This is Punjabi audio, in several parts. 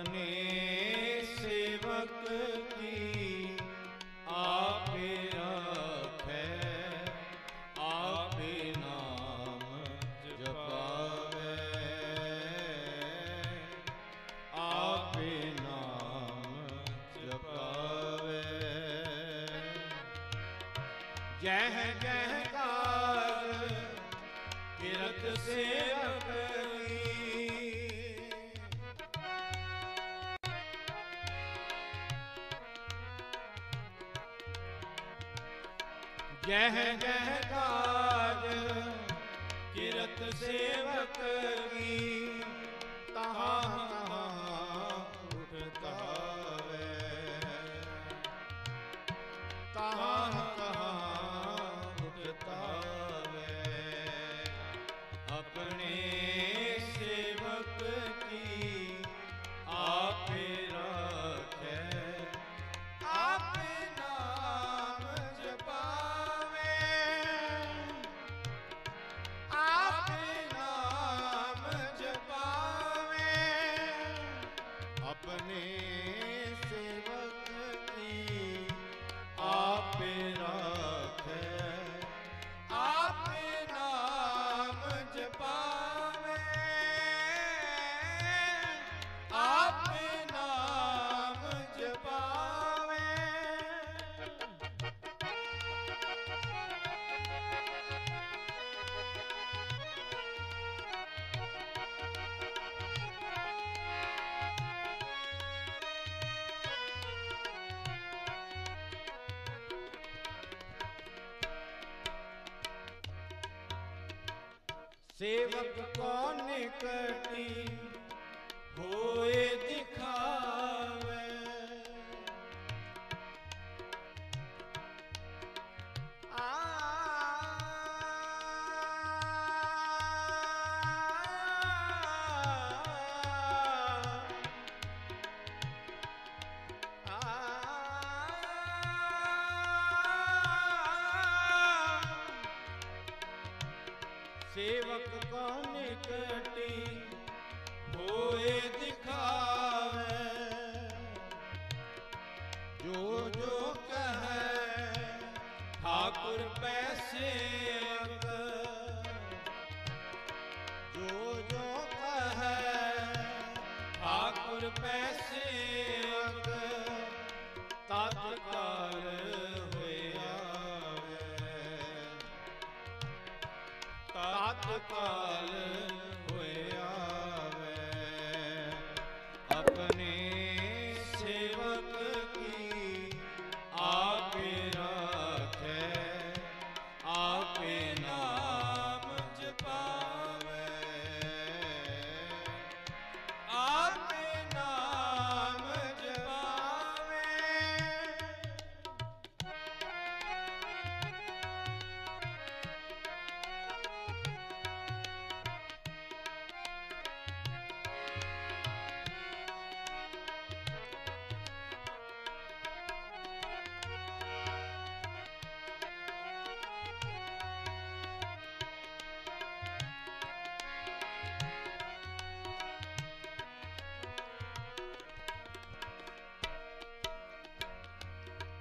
ਆਪਣੇ ਸੇਵਕ ਕੀ ਆਪੇ ਰੱਖੈ ਆਪੇ ਨਾਮ ਜਪਾਵੇ ਆਪੇ ਨਾਮ ਜਪਾਵੇ ਜਹ ਜਹਕਾਰ ਕਿਰਤ ਸੇਵਕ ਜਹ ਜਹ ਕਾਜ ਕਿਰਤ ਸੇਵਕ ਕੀ? ਸੇਵਕ ਕੋ ਨਿਕਟੀ? ਹੋਏ ਦਿਖਾਈ ਸੇਵਕ ਕੋ ਨਿਕਟੀ ਹੋਏ ਦਿਖਾਵੇ। ਜੋ ਜੋ ਕਹੈ, ਠਾਕੁਰ ਪੈ ਸੇਵਕ ਜੋ ਜੋ ਕਹੈ, ਠਾਕੁਰ ਪੈ ਤਤਕਾਲ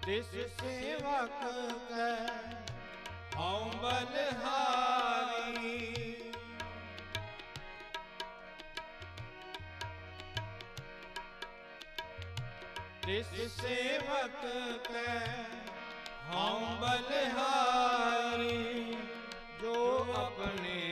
ਤਿਸ ਸੇਵਕ ਕੈ ਹਉ ਬਲਹਾਰੀ। ਤਿਸ ਸੇਵਕ ਕੈ ਹਉ ਬਲਹਾਰੀ ਜੋ ਆਪਣੇ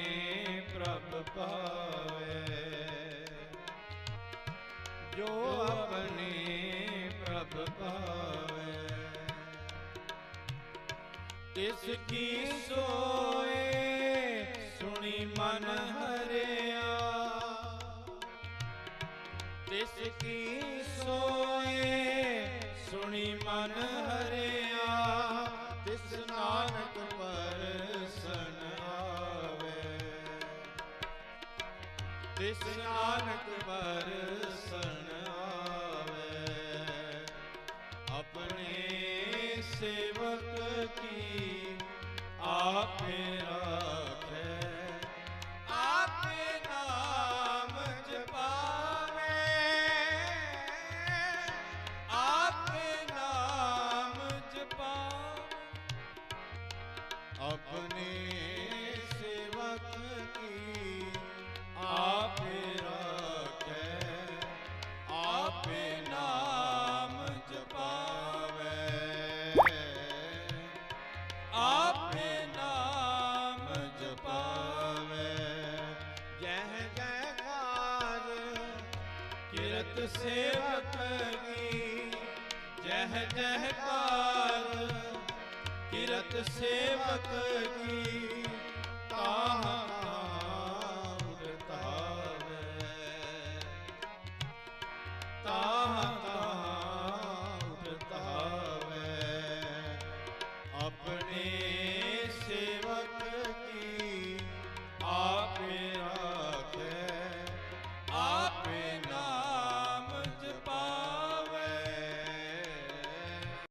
ਤਿਸ ਕੀ ਸੋਏ, ਸੁਣੀ ਮਨ ਹਰਿਆ। ਤਿਸ ਕੀ ਸੋਏ, ਸੁਣੀ ਮਨ ਹਰਿਆ। ਤਿਸ ਨਾਨਕ ਪਰਸਨ ਆਵੇ। ਤਿਸ ਨਾਨਕ अपने सेवक की आप रखे आप नाम जपावे आप नाम जपावे जय जयकार किरत सेवक की जय जयकार ਕਿਰਤ ਸੇਵਕ ਕੀ?